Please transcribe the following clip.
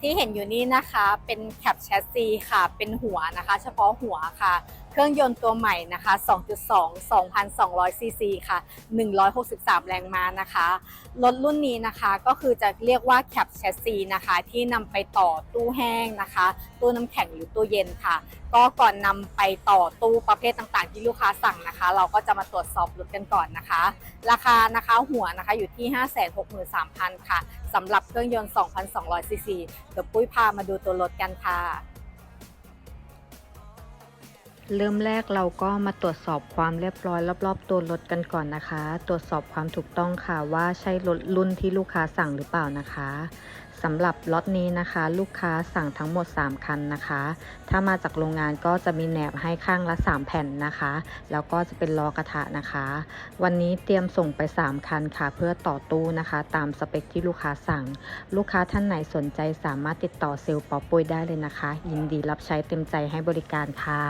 ที่เห็นอยู่นี่นะคะเป็นแคปแชสซีค่ะ เป็นหัวนะคะ เฉพาะหัวค่ะ เครื่องยนต์ตัวใหม่นะคะ 2.2 2,200 ซีซีค่ะ 163 แรงม้านะคะ รถรุ่นนี้นะคะก็คือจะเรียกว่าแคปแชสซีนะคะ ที่นำไปต่อตู้แห้งนะคะ ตู้น้ำแข็งหรือตู้เย็นค่ะ ก็ก่อนนำไปต่อตู้ประเภทต่างๆ ที่ลูกค้าสั่งนะคะ เราก็จะมาตรวจสอบรถกันก่อนนะคะ ราคานะคะหัวนะคะอยู่ที่ 563,000 ค่ะสำหรับเครื่องยนต์ 2,200 ซีซีเดี๋ยวปุ้ยพามาดูตัวรถกันค่ะ เริ่มแรกเราก็มาตรวจสอบความเรียบร้อยรอบ ๆ ตัวรถกันก่อนนะคะ ตรวจสอบความถูกต้องค่ะว่าใช่รถรุ่นที่ลูกค้าสั่งหรือเปล่านะคะสำหรับล็อตนี้นะคะ ลูกค้าสั่งทั้งหมด 3 คันนะคะ ถ้ามาจากโรงงานก็จะมีแหนบให้ข้างละ 3 แผ่นนะคะ แล้วก็จะเป็นล้อกระทะนะคะ วันนี้เตรียมส่งไป 3 คันค่ะ เพื่อต่อตู้นะคะ ตามสเปคที่ลูกค้าสั่ง ลูกค้าท่านไหนสนใจสามารถติดต่อเซลล์ปอปุ้ยได้เลยนะคะ ยินดีรับใช้เต็มใจให้บริการค่ะ